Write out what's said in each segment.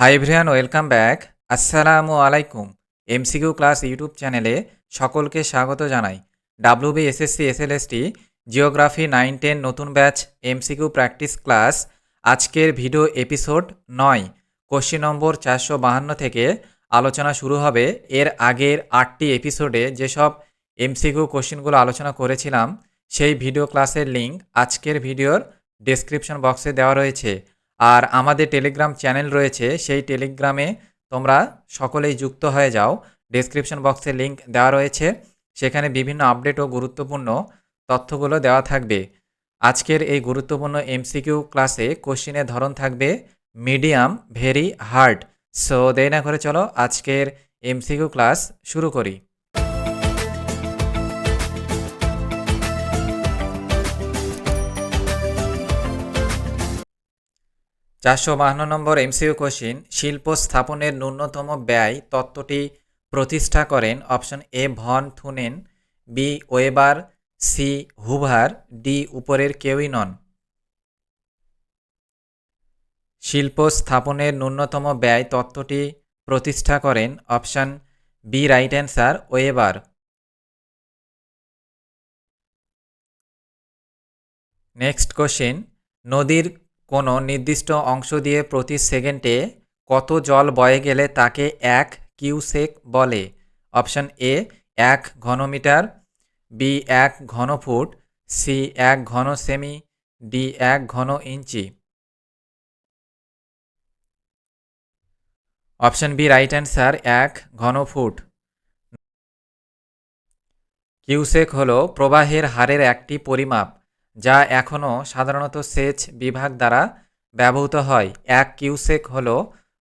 Hi everyone welcome back আসসালামু আলাইকুম MCQ class YouTube চ্যানেলে সকলকে স্বাগত জানাই। WB SSC SLST geography nine ten নতুন ব্যাচ এমসিকিউ প্র্যাকটিস ক্লাস আজকের ভিডিও এপিসোড নয়। কোশ্চিন নম্বর চারশো বাহান্ন থেকে আলোচনা শুরু হবে। এর আগের আটটি এপিসোডে যেসব এমসিকিউ কোশ্চিনগুলো আলোচনা করেছিলাম, সেই ভিডিও ক্লাসের লিঙ্ক আজকের ভিডিওর ডেসক্রিপশন বক্সে দেওয়া রয়েছে। আর আমাদের টেলিগ্রাম চ্যানেল রয়েছে, সেই টেলিগ্রামে তোমরা সকলেই যুক্ত হয়ে যাও। ডেসক্রিপশন বক্সে লিংক দেওয়া রয়েছে। সেখানে বিভিন্ন আপডেট ও গুরুত্বপূর্ণ তথ্যগুলো দেওয়া থাকবে। আজকের এই গুরুত্বপূর্ণ এমসিকিউ ক্লাসে কোশ্চিনের ধরন থাকবে মিডিয়াম ভেরি হার্ড সো দেরি না করে চলো, আজকের এমসিকিউ ক্লাস শুরু করি। চারশো বাহান্ন নম্বর এমসিইউ কোশ্চিন, শিল্প স্থাপনের ন্যূনতম ব্যয় তত্ত্বটি প্রতিষ্ঠা করেন option A von Thunen, B Weber, C Hoover, D উপরের কেউই নন। শিল্প স্থাপনের ন্যূনতম ব্যয় তত্ত্বটি প্রতিষ্ঠা করেন option B right answer, Weber. Next question, নদীর কোনো নির্দিষ্ট অংশ দিয়ে প্রতি সেকেন্ডে কত জল বয়ে গেলে তাকে এক কিউসেক বলে। অপশন এ, এক ঘনমিটার, বি এক ঘনফুট, সি এক ঘন সেমি, ডি এক ঘন ইঞ্চি। অপশন বি, রাইট অ্যান্সার, এক ঘনফুট। কিউসেক হল প্রবাহের হারের একটি পরিমাপ। যা এখনও সাধারণত সেচ বিভাগ দ্বারা ব্যবহৃত হয়। এক কিউসেক হল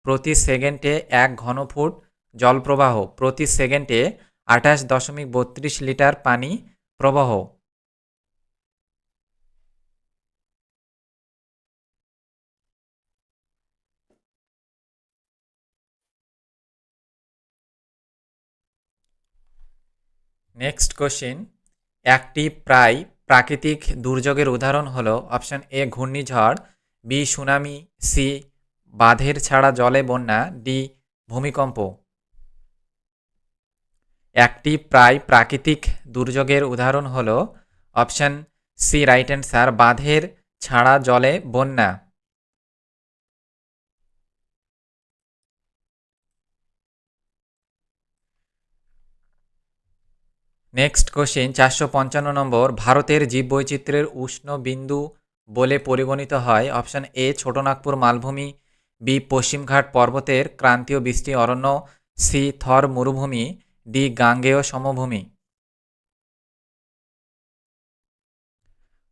প্রতি সেকেন্ডে এক ঘনফুট জলপ্রবাহ, প্রতি সেকেন্ডে আঠাশ দশমিক বত্রিশ লিটার পানি প্রবাহ। নেক্সট কোশ্চিন, একটি প্রায় প্রাকৃতিক দুর্যোগের উদাহরণ হলো অপশান এ ঘূর্ণিঝড়, বি সুনামি, সি বাঁধের ছাড়া জলে বন্যা, ডি ভূমিকম্প। একটি প্রায় প্রাকৃতিক দুর্যোগের উদাহরণ হলো অপশান সি রাইট অ্যান্সার, বাঁধের ছাড়া জলে বন্যা। নেক্সট কোশ্চেন চারশো পঞ্চান্ন নম্বর, ভারতের জীববৈচিত্র্যের উষ্ণ বিন্দু বলে পরিগণিত হয়। অপশান এ ছোটনাগপুর মালভূমি বি পশ্চিমঘাট পর্বতের ক্রান্তীয় বৃষ্টি অরণ্য সি থর মরুভূমি ডি গাঙ্গেয় সমভূমি।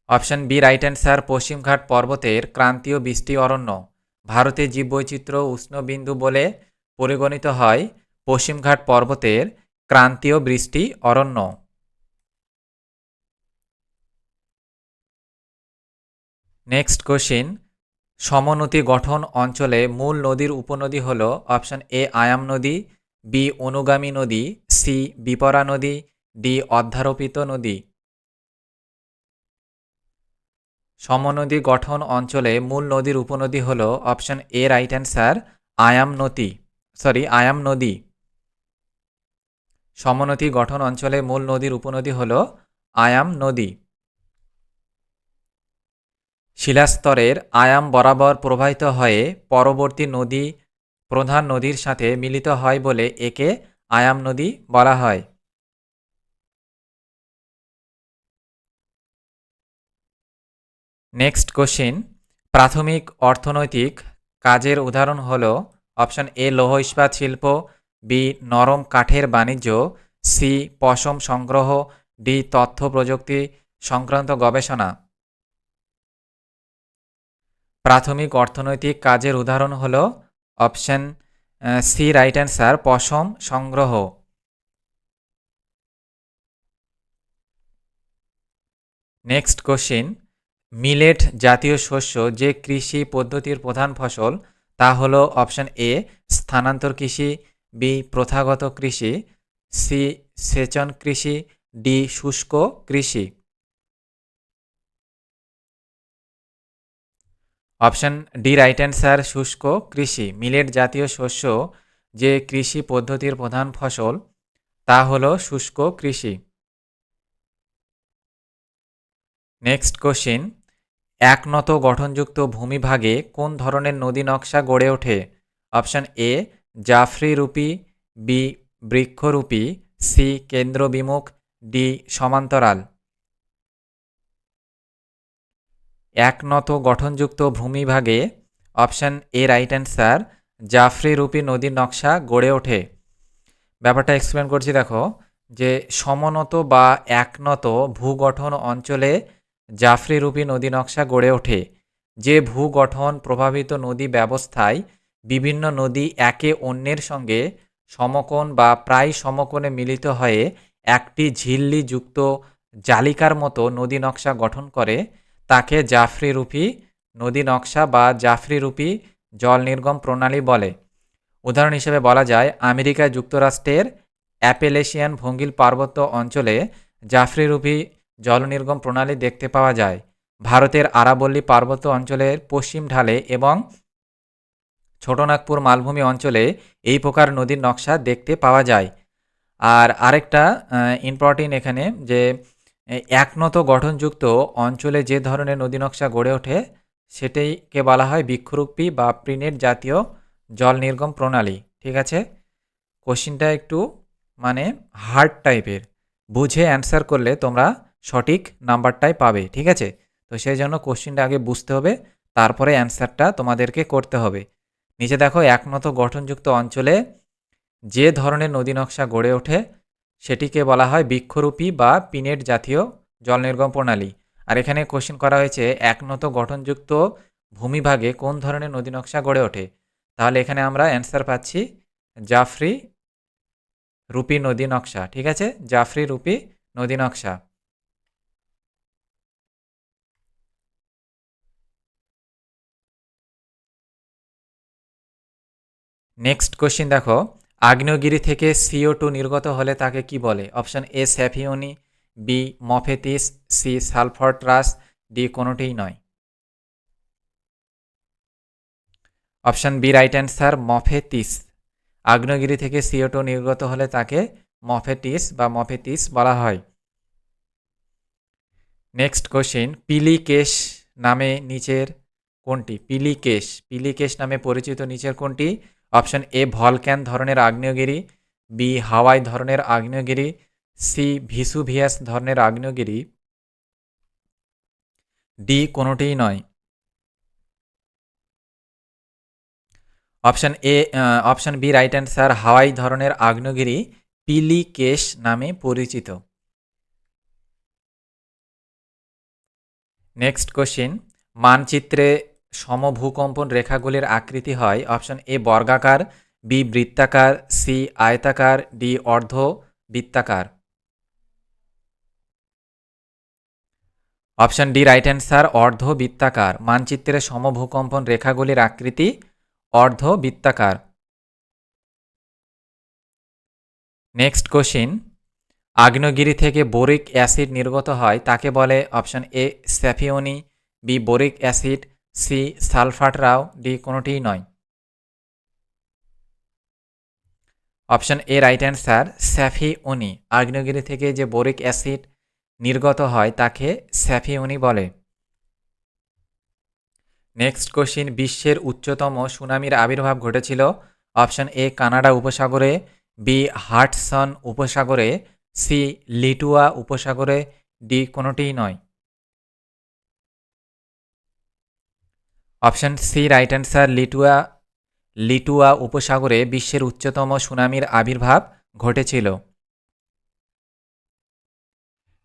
অপশান বি রাইট অ্যান্সার পশ্চিমঘাট পর্বতের ক্রান্তীয় বৃষ্টি অরণ্য। ভারতের জীববৈচিত্র্য উষ্ণবিন্দু বলে পরিগণিত হয়। পশ্চিমঘাট পর্বতের ক্রান্তীয় বৃষ্টি অরণ্য। নেক্সট কোশ্চিন সমনতি গঠন অঞ্চলে মূল নদীর উপনদী হল অপশন এ আয়াম নদী বি অনুগামী নদী সি বিপরা নদী ডি অধ্যারোপিত নদী। সমনদী গঠন অঞ্চলে মূল নদীর উপনদী হল অপশন এ রাইট অ্যান্সার আয়াম নদী সরি আয়াম নদী। সমনদী গঠন অঞ্চলে মূল নদীর উপনদী হল আয়াম নদী। শিলাস্তরের আয়াম বরাবর প্রবাহিত হয়ে পরবর্তী নদী, প্রধান নদীর সাথে মিলিত হয় বলে একে আয়াম নদী বলা হয়। নেক্সট কোশ্চিন, প্রাথমিক অর্থনৈতিক কাজের উদাহরণ হল অপশন এ, লৌহ ইস্পাত শিল্প বি, নরম কাঠের বাণিজ্য, সি, পশম সংগ্রহ, ডি, তথ্য প্রযুক্তি সংক্রান্ত গবেষণা। প্রাথমিক অর্থনৈতিক কাজের উদাহরণ হল অপশন সি, রাইট অ্যান্সার, পশম সংগ্রহ। নেক্সট কোশ্চিন, মিলেট জাতীয় শস্য যে কৃষি পদ্ধতির প্রধান ফসল, তা হলো অপশন এ, স্থানান্তর কৃষি বি, প্রথাগত কৃষি, সি, সেচন কৃষি, ডি, শুষ্ক কৃষি। অপশন ডি, রাইট অ্যান্সার, শুষ্ক কৃষি। মিলেট জাতীয় শস্য যে কৃষি পদ্ধতির প্রধান ফসল, তা হল শুষ্ক কৃষি। নেক্সট কোশ্চিন একনত গঠনযুক্ত ভূমিভাগে কোন ধরনের নদী নকশা গড়ে ওঠে? অপশন এ জাফরি রূপী, বি বৃক্ষরূপী, সি কেন্দ্রবিমুখ, ডি সমান্তরাল। একনত গঠনযুক্ত ভূমিভাগে অপশান এ রাইট অ্যান্সার, জাফরি রূপী নদীর নকশা গড়ে ওঠে। ব্যাপারটা এক্সপ্লেন করছি, দেখো, যে সমনত বা একনত ভূগঠন অঞ্চলে জাফরি রূপী নদী নকশা গড়ে ওঠে। যে ভূগঠন প্রভাবিত নদী ব্যবস্থায় বিভিন্ন নদী একে অন্যের সঙ্গে সমকোণ বা প্রায় সমকোণে মিলিত হয়ে একটি ঝিল্লি যুক্ত জালিকার মতো নদী নকশা গঠন করে। তাকে জাফরি রূপী নদী নকশা বা জাফরি রূপী জল নির্গম প্রণালী বলে। উদাহরণ হিসেবে বলা যায় আমেরিকা যুক্তরাষ্ট্রের অ্যাপেলেশিয়ান ভঙ্গিল পার্বত্য অঞ্চলে জাফরিরূপী জল নির্গম প্রণালী দেখতে পাওয়া যায়। ভারতের আরাবল্লী পার্বত্য অঞ্চলের পশ্চিম ঢালে এবং ছোটনাগপুর মালভূমি অঞ্চলে এই প্রকার নদীর নকশা দেখতে পাওয়া যায়। আর আরেকটা ইম্পর্টেন্ট এখানে যে একনত গঠনযুক্ত অঞ্চলে যে ধরনের নদী নকশা গড়ে ওঠে, সেটাইকে বলা হয় বৃক্ষরূপী বা প্রিনেট জাতীয় জল নির্গম প্রণালী। ঠিক আছে? কোশ্চিনটা একটু মানে হার্ড টাইপের বুঝে অ্যান্সার করলে তোমরা সঠিক নাম্বারটাই পাবে। ঠিক আছে? তো সেই জন্য কোশ্চিনটা আগে বুঝতে হবে, তারপরে অ্যান্সারটা তোমাদেরকে করতে হবে। নিচে দেখো একমত গঠনযুক্ত অঞ্চলে যে ধরনের নদী নকশা গড়ে ওঠে, সেটিকে বলা হয় বৃক্ষরূপী বা পিনেট জাতীয় জল নির্গম প্রণালী। আর এখানে কোশ্চিন করা হয়েছে, একনত গঠনযুক্ত ভূমিভাগে কোন ধরনের নদী নকশা গড়ে ওঠে? তাহলে এখানে আমরা অ্যান্সার পাচ্ছি, জাফরি রূপী নদী নকশা, ঠিক আছে? জাফরি রূপী নদী নকশা। নেক্সট কোশ্চিন দেখো। আগ্নেয়গিরি থেকে সিও টু নির্গত হলে তাকে কি বলে? Option A soffioni B mofettes C solfataras D কোনোটিই নয়। Option B right answer mofettes আগ্নেয়গিরি থেকে সিও টু নির্গত হলে তাকে মফেটিস বা মফেতিস বলা হয়। নেক্সট কোশ্চিন পিলিকেশ নামে নিচের কোনটি? পিলিকেশ পিলিকেশ নামে পরিচিত নিচের কোনটি? অপশন এ, ভলক্যান ধরনের আগ্নেয়গিরি, বি, হাওয়াই ধরনের আগ্নেয়গিরি, সি, ভিসুভিয়াস ধরনের আগ্নেয়গিরি। ডি, কোনোটিই নয়। Option A option B, right answer, Hawaii ধরনের আগ্নেয়গিরি পিলি কেশ নামে পরিচিত। নেক্সট কোশ্চিন, মানচিত্রে সমভূকম্পন রেখাগুলির আকৃতি হয় অপশন এ বর্গাকার, বি বৃত্তাকার, সি আয়তাকার, ডি অর্ধ বৃত্তাকার অপশন ডি রাইট অ্যান্সার অর্ধ বৃত্তাকার মানচিত্রে সমভূকম্পন রেখাগুলির আকৃতি অর্ধ বৃত্তাকার নেক্সট কোশ্চিন, আগ্নেয়গিরি থেকে বোরিক অ্যাসিড নির্গত হয় তাকে বলে option A soffioni, B boric acid C solfataras D কোনোটিই নয়। Option A right answer soffioni আগ্নেয়গিরি থেকে যে বোরিক অ্যাসিড নির্গত হয়, তাকে স্যাফি উনি বলে। নেক্সট কোশ্চিন, বিশ্বের উচ্চতম সুনামির আবির্ভাব ঘটেছিল। অপশন এ, কানাডা উপসাগরে, বি হার্টসন উপসাগরে, সি, লিটুয়া উপসাগরে, ডি কোনোটিই নয়। Option C right answer Lituya Lituya উপসাগরে বিশ্বের উচ্চতম সুনামির আবির্ভাব ঘটেছিল।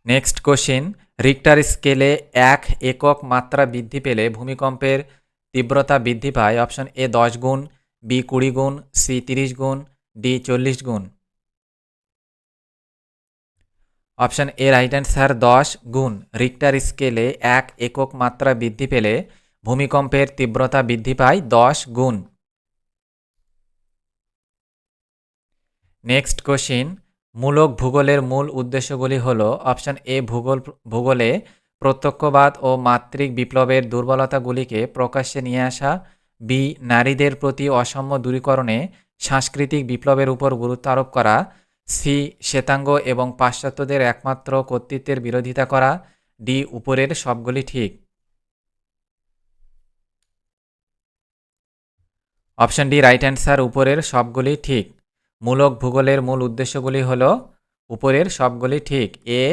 নেক্সট কোশ্চিন রিক্টার স্কেলে এক একক মাত্রা বৃদ্ধি পেলে ভূমিকম্পের তীব্রতা বৃদ্ধি পায়। অপশন এ, দশ গুণ, বি, কুড়ি গুণ, সি, তিরিশ গুণ, ডি, চল্লিশ গুণ। অপশন এ রাইট অ্যান্সার দশ গুণ। রিক্টার স্কেলে এক একক মাত্রা বৃদ্ধি পেলে ভূমিকম্পের তীব্রতা বৃদ্ধি পায় দশ গুণ। নেক্সট কোশ্চিন, মূলক ভূগোলের মূল উদ্দেশ্যগুলি হল অপশান এ, ভূগোল, ভূগোলে প্রত্যক্ষবাদ ও মাতৃক বিপ্লবের দুর্বলতাগুলিকে প্রকাশ্যে নিয়ে আসা, বি, নারীদের প্রতি অসাম্য দূরীকরণে সাংস্কৃতিক বিপ্লবের উপর গুরুত্ব আরোপ করা, সি, শ্বেতাঙ্গ এবং পাশ্চাত্যদের একমাত্র কর্তৃত্বের বিরোধিতা করা, ডি, উপরের সবগুলি ঠিক। অপশন ডি রাইট অ্যান্সার উপরের সবগুলি ঠিক। মূলক ভূগোলের মূল উদ্দেশ্যগুলি হল, উপরের সবগুলি ঠিক। এ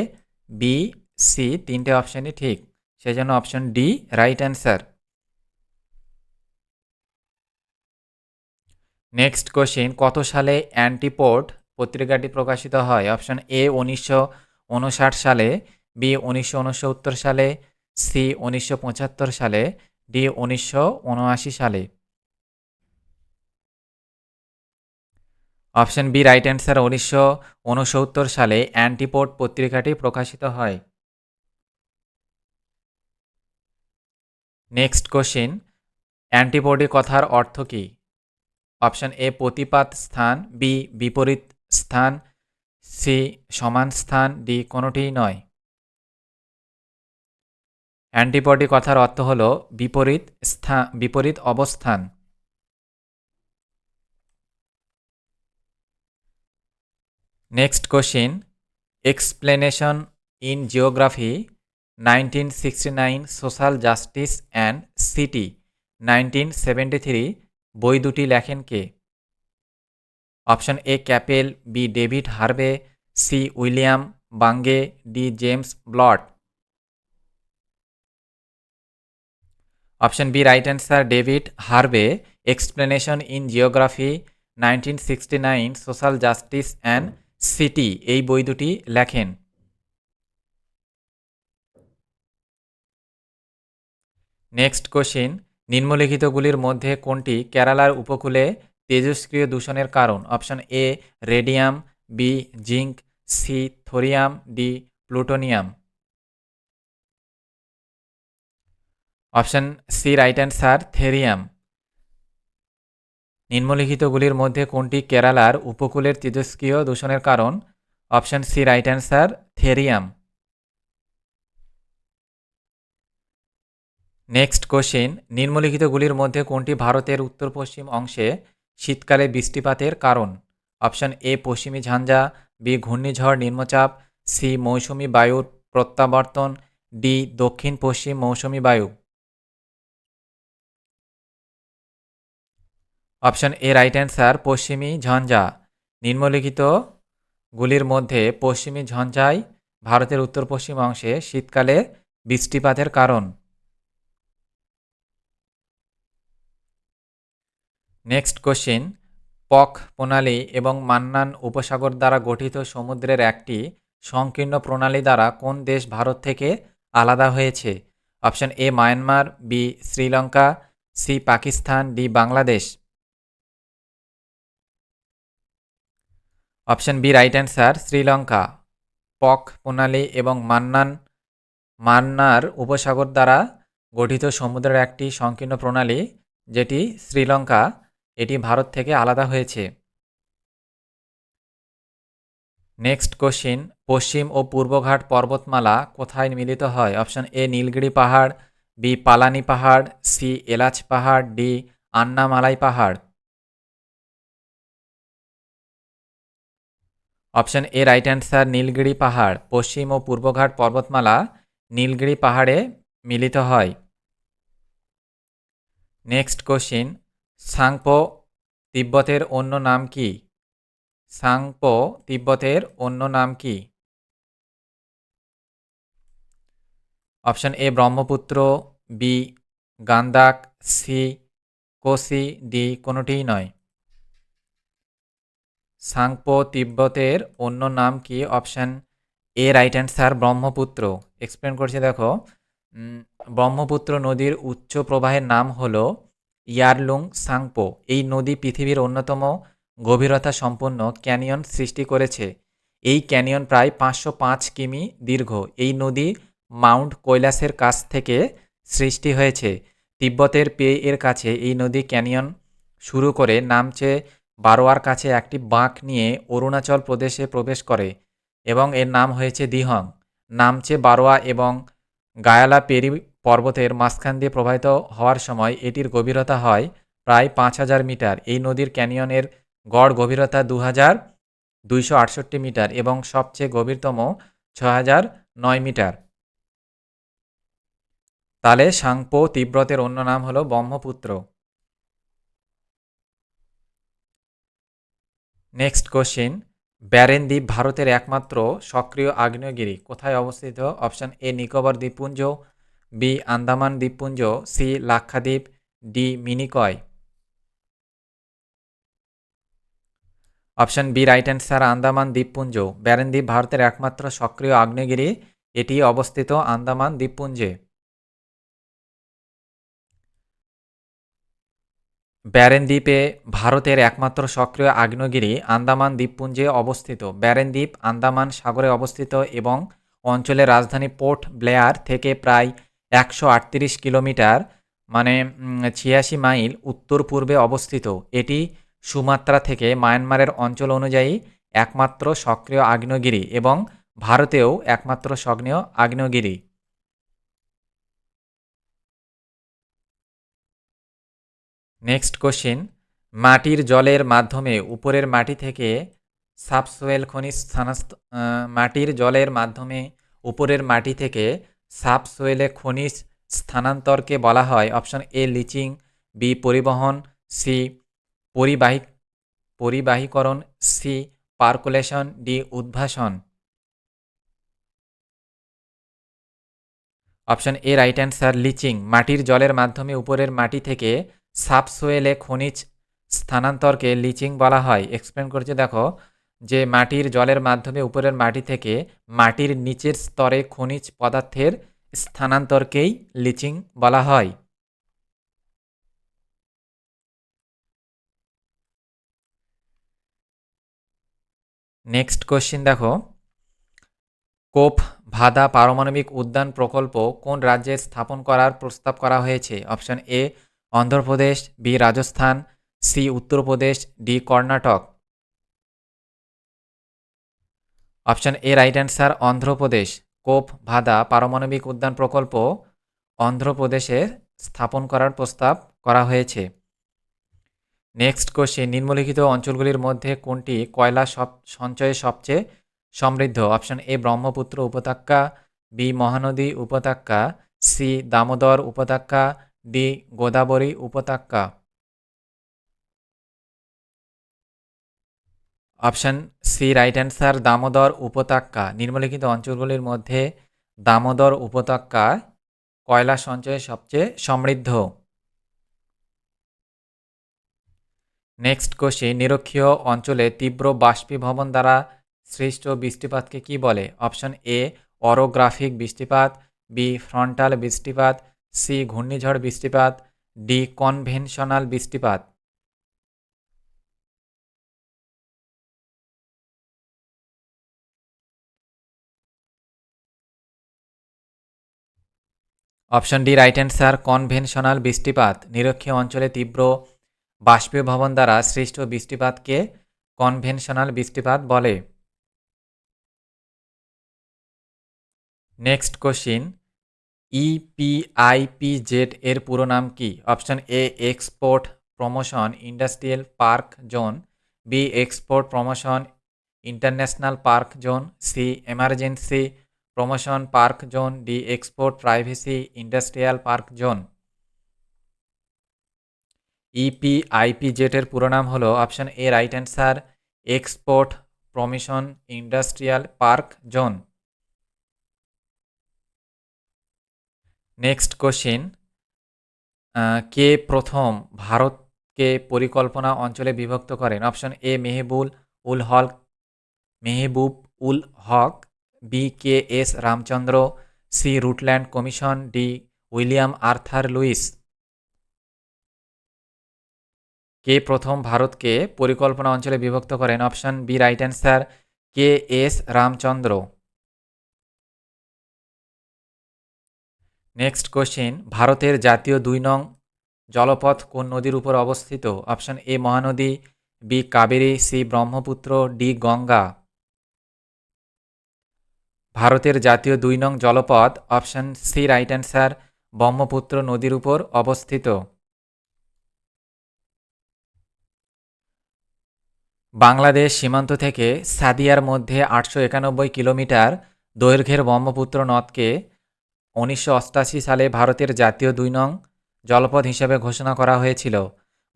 বি সি তিনটে অপশানই ঠিক। সেজন্য option D right answer next question কত সালে অ্যান্টিপোর্ট পত্রিকাটি প্রকাশিত হয়? অপশন এ উনিশশো উনষাট সালে বি উনিশশো উনসত্তর সালে সি উনিশশো পঁচাত্তর সালে ডি উনিশশো উনআশি সালে। অপশন বি রাইট অ্যান্সার উনিশশো উনসত্তর সালে অ্যান্টিপোর্ট পত্রিকাটি প্রকাশিত হয়। নেক্সট কোশ্চিন অ্যান্টিপোডি কথার অর্থ কী? অপশন এ, প্রতিপাত স্থান, বি, বিপরীত স্থান, সি, সমান স্থান, ডি কোনোটিই নয়। অ্যান্টিপডি কথার অর্থ হল বিপরীত স্থান, বিপরীত অবস্থান। Next question explanation in geography nineteen sixty nine social justice and city nineteen seventy three বই দুটি লেখেন কে? Option A Capel B David Harvey C William Bunge D James Blaut option B right answer David Harvey explanation in geography nineteen sixty nine social justice and city, এই বই দুটি লেখেন। Next question, নিম্নলিখিতগুলির মধ্যে কোনটি কেরালার উপকূলে তেজস্ক্রিয় দূষণের কারণ? Option A, radium, B, zinc, C, thorium, D, plutonium. Option C, right answer thorium. নিম্নলিখিতগুলির মধ্যে কোনটি কেরালার উপকূলের তেজস্ক্রিয় দূষণের কারণ? Option C, right answer, thorium. Next question, নিম্নলিখিতগুলির মধ্যে কোনটি ভারতের উত্তর পশ্চিম অংশে শীতকালে বৃষ্টিপাতের কারণ? অপশন এ, পশ্চিমী ঝঞ্ঝা, বি, ঘূর্ণিঝড়, নিম্নচাপ, সি, মৌসুমি বায়ুর প্রত্যাবর্তন, ডি দক্ষিণ পশ্চিম মৌসুমি বায়ু। অপশন এ রাইট অ্যান্সার পশ্চিমী ঝঞ্ঝা। নিম্নলিখিত গুলির মধ্যে পশ্চিমী ঝঞ্ঝাই ভারতের উত্তর পশ্চিম অংশে শীতকালে বৃষ্টিপাতের কারণ। নেক্সট কোশ্চিন পক প্রণালী এবং মান্নান উপসাগর দ্বারা গঠিত সমুদ্রের একটি সংকীর্ণ প্রণালী দ্বারা কোন দেশ ভারত থেকে আলাদা হয়েছে? Option A Myanmar, B Sri Lanka, C Pakistan, D Bangladesh. Option B right answer Sri Lanka. Palk প্রণালী এবং মান্নান, মান্নার উপসাগর দ্বারা গঠিত সমুদ্রের একটি সংকীর্ণ প্রণালী, যেটি শ্রীলঙ্কা, এটি ভারত থেকে আলাদা হয়েছে। নেক্সট কোশ্চিন পশ্চিম ও পূর্বঘাট পর্বতমালা কোথায় মিলিত হয়? অপশন এ, নীলগিরি পাহাড়, বি, পালানি পাহাড়, সি, এলাচ পাহাড়, ডি, আন্নামালাই পাহাড়। Option A right answer Nilgiri পাহাড়। পশ্চিম ও পূর্বঘাট পর্বতমালা, নীলগিরি পাহাড়ে মিলিত হয়। নেক্সট কোশ্চিন সাংপো তিব্বতের অন্য নাম কি? সাংপো তিব্বতের অন্য নাম কি? Option A, Brahmaputra, B, Gandak, C, Kosi, D, কোনোটিই নয়। সাংপো তিব্বতের অন্য নাম কি? Option A right answer Brahmaputra. Explain করছে, দেখো। ব্রহ্মপুত্র নদীর উচ্চ প্রবাহের নাম হল ইয়ারলুং সাংপো। এই নদী পৃথিবীর অন্যতম গভীরতা সম্পন্ন ক্যানিয়ন সৃষ্টি করেছে। এই ক্যানিয়ন প্রায় পাঁচশো পাঁচ কিমি দীর্ঘ। এই নদী মাউন্ট কৈলাসের কাছ থেকে সৃষ্টি হয়েছে। তিব্বতের পে এর কাছে এই নদী ক্যানিয়ন শুরু করে নামচে বারোয়ার কাছে একটি বাঁক নিয়ে অরুণাচল প্রদেশে প্রবেশ করে এবং এর নাম হয়েছে দিহং। নামচে বারোয়া এবং গায়ালা পেরি পর্বতের মাঝখান দিয়ে প্রবাহিত হওয়ার সময় এটির গভীরতা হয় প্রায় পাঁচ হাজার মিটার। এই নদীর ক্যানিয়নের গড় গভীরতা দু হাজার দুইশো আটষট্টি মিটার এবং সবচেয়ে গভীরতম ছ হাজার নয় মিটার। তালে সাংপো তিব্রতের অন্য নাম হল ব্রহ্মপুত্র। নেক্সট কোশ্চিন ব্যারেন দ্বীপ ভারতের একমাত্র সক্রিয় আগ্নেয়গিরি। কোথায় অবস্থিত? অপশান এ নিকোবর দ্বীপপুঞ্জ। বি আন্দামান দ্বীপপুঞ্জ। C Lakshadweep. D Minicoy. Option B right answer Andaman দ্বীপপুঞ্জ। ব্যারেন দ্বীপ ভারতের একমাত্র সক্রিয় আগ্নেয়গিরি। এটি অবস্থিত আন্দামান দ্বীপপুঞ্জে। ব্যারেন দ্বীপে ভারতের একমাত্র সক্রিয় আগ্নেয়গিরি আন্দামান দ্বীপপুঞ্জে অবস্থিত। ব্যারেন দ্বীপ আন্দামান সাগরে অবস্থিত এবং অঞ্চলের রাজধানী পোর্ট ব্লেয়ার থেকে প্রায় একশো আটত্রিশ কিলোমিটার মানে ছিয়াশি মাইল উত্তর পূর্বে অবস্থিত। এটি সুমাত্রা থেকে মায়ানমারের অঞ্চল অনুযায়ী একমাত্র সক্রিয় আগ্নেয়গিরি এবং ভারতেও একমাত্র সক্রিয় আগ্নেয়গিরি। নেক্সট কোশ্চিন মাটির জলের মাধ্যমে উপরের মাটি থেকে সাবসোয়েল খনিজ স্থানাস্ত মাটির জলের মাধ্যমে উপরের মাটি থেকে সাবসোয়েলে খনিজ স্থানান্তরকে বলা হয়। অপশন এ লিচিং বি পরিবহন সি পরিবাহী, পরিবাহীকরণ C percolation D উদ্ভাসন। Option A right answer leaching মাটির জলের মাধ্যমে উপরের মাটি থেকে সাবসোয়েলে খনিজ স্থানান্তরকে লিচিং বলা হয়। এক্সপ্লেন করছে, দেখো, যে মাটির জলের মাধ্যমে উপরের মাটি থেকে মাটির নিচের স্তরে খনিজ পদার্থের স্থানান্তরকেই লিচিং বলা হয়। নেক্সট কোশ্চিন দেখো, কোপ ভাদা পারমাণবিক উদ্যান প্রকল্প কোন রাজ্যে স্থাপন করার প্রস্তাব করা হয়েছে? Option A Andhra Pradesh, B Rajasthan, C Uttar Pradesh, D Karnataka. Option A right answer, Andhra Pradesh. Kovvada পারমাণবিক উদ্যান প্রকল্প অন্ধ্রপ্রদেশে স্থাপন করার প্রস্তাব করা হয়েছে। নেক্সট কোশ্চেন, নিম্নলিখিত অঞ্চলগুলির মধ্যে কোনটি কয়লা সব, সঞ্চয়ে সবচেয়ে সমৃদ্ধ? অপশন এ, ব্রহ্মপুত্র উপত্যকা, বি মহানদী উপত্যকা, সি দামোদর উপত্যকা ডি গোদাবরী উপত্যকা। Option C right answer Damodar উপত্যকা। নিম্নলিখিত অঞ্চলগুলির মধ্যে দামোদর উপত্যকা কয়লা সঞ্চয়ে সবচেয়ে সমৃদ্ধ? নেক্সট কোশ্চেন নিরক্ষীয় অঞ্চলে তীব্র বাষ্পীভবন দ্বারা সৃষ্ট বৃষ্টিপাতকে কি বলে? অপশন এ অরোগ্রাফিক বৃষ্টিপাত বি ফ্রন্টাল বৃষ্টিপাত সি ঘূর্ণিঝড় বৃষ্টিপাত, ডি কনভেনশনাল বৃষ্টিপাত। Option D, right answer, conventional বৃষ্টিপাত। নিরক্ষীয় অঞ্চলে তীব্র বাষ্পীভবন দ্বারা সৃষ্ট বৃষ্টিপাতকে কনভেনশনাল বৃষ্টিপাত বলে। নেক্সট কোশ্চিন ইপিআইপিজেড এর পুরো নাম কি? Option A export promotion industrial park zone B export promotion international park zone C emergency promotion park zone D export privacy industrial park zone EPIPZ এর পুরো নাম হলো option A right answer export promotion industrial park zone next question কে প্রথম ভারতকে পরিকল্পনা অঞ্চলে বিভক্ত করেন? Option A Mahbub ul Haq, Mahbub ul Haq B K S Ramachandra C Rutland commission D William Arthur Lewis. কে প্রথম ভারতকে পরিকল্পনা অঞ্চলে বিভক্ত করেন? Option B right answer K S Ramachandra. Next question ভারতের জাতীয় দুই নং জলপথ কোন নদীর উপর অবস্থিত? Option A Mahanadi B Kaveri C Brahmaputra D Ganga. ভারতের জাতীয় দুই নং জলপথ option C right answer Brahmaputra নদীর উপর অবস্থিত। বাংলাদেশ সীমান্ত থেকে সাদিয়ার মধ্যে আটশো একানব্বই কিলোমিটার দৈর্ঘ্যের ব্রহ্মপুত্র নদকে উনিশশো সালে ভারতের জাতীয় দুই নং জলপথ হিসেবে ঘোষণা করা হয়েছিল।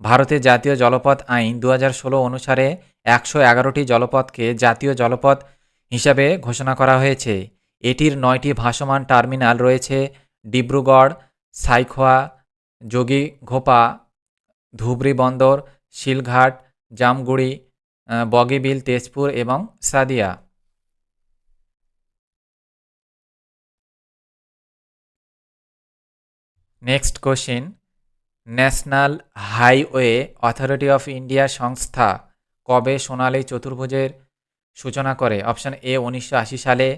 ভারতের জাতীয় জলপথ আইন দু অনুসারে একশো এগারোটি জলপথকে জাতীয় জলপথ হিসাবে ঘোষণা করা হয়েছে। এটির নয়টি ভাসমান টার্মিনাল রয়েছে, ডিব্রুগড়, সাইখোয়া, যোগীঘোপা ধুবড়ি বন্দর শিলঘাট, জামগুড়ি বগিবিল, তেজপুর এবং Sadiya. Next question national highway authority of India সংস্থা কবে সোনালী চতুর্ভুজের সূচনা করে? অপশন এ উনিশশো আশি সালে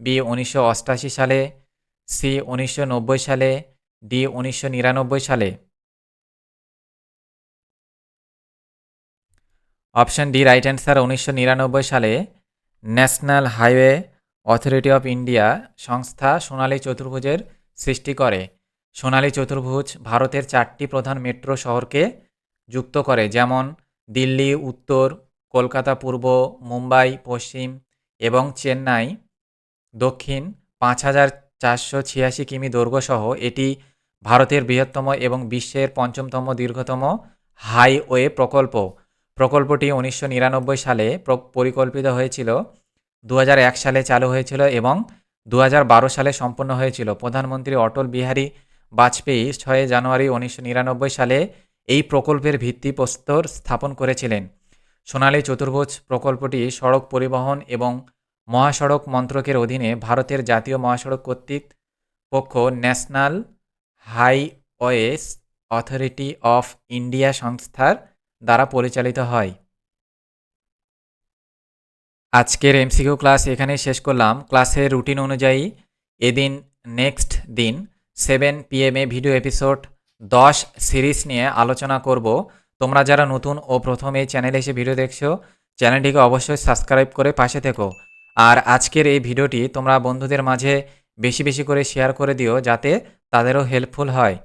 বি উনিশশো সালে সি উনিশশো নব্বই সালে ডি উনিশশো নিরানব্বই সালে। অপশন ডি রাইট অ্যান্সার উনিশশো নিরানব্বই সালে national highway authority of India সংস্থা সোনালী চতুর্ভুজের সৃষ্টি করে। সোনালী চতুর্ভুজ ভারতের চারটি প্রধান মেট্রো শহরকে যুক্ত করে, যেমন দিল্লি, উত্তর, কলকাতা পূর্ব, মুম্বাই, পশ্চিম এবং চেন্নাই। দক্ষিণ, পাঁচ হাজার চারশো ছিয়াশি কিমি দৈর্ঘ্যসহ এটি ভারতের বৃহত্তম এবং বিশ্বের পঞ্চমতম দীর্ঘতম হাইওয়ে প্রকল্প। প্রকল্পটি উনিশশো নিরানব্বই সালে পরিকল্পিত হয়েছিল দু হাজার এক সালে চালু হয়েছিল এবং দু হাজার বারো সালে সম্পন্ন হয়েছিল। প্রধানমন্ত্রী অটল বিহারী বাজপেয়ী ছয় জানুয়ারি উনিশশো নিরানব্বই সালে এই প্রকল্পের ভিত্তিপ্রস্তর স্থাপন করেছিলেন। সোনালী চতুর্ভুজ প্রকল্পটি সড়ক পরিবহন এবং মহাসড়ক মন্ত্রকের অধীনে ভারতের জাতীয় মহাসড়ক কর্তৃক পক্ষ national highways authority of India সংস্থার দ্বারা পরিচালিত হয়। আজকের এমসিকিউ ক্লাস এখানেই শেষ করলাম। ক্লাসের রুটিন অনুযায়ী এদিন, নেক্সট দিন সেভেন পিএমএ ভিডিও এপিসোড দশ সিরিজ নিয়ে আলোচনা করব। তোমরা যারা নতুন ও প্রথম এই চ্যানেলে এসে ভিডিও দেখছ চ্যানেলটিকে অবশ্যই সাবস্ক্রাইব করে পাশে থেকো। আর আজকের এই ভিডিওটি তোমরা বন্ধুদের মাঝে বেশি বেশি করে শেয়ার করে দিও, যাতে তাদেরও হেল্পফুল হয়।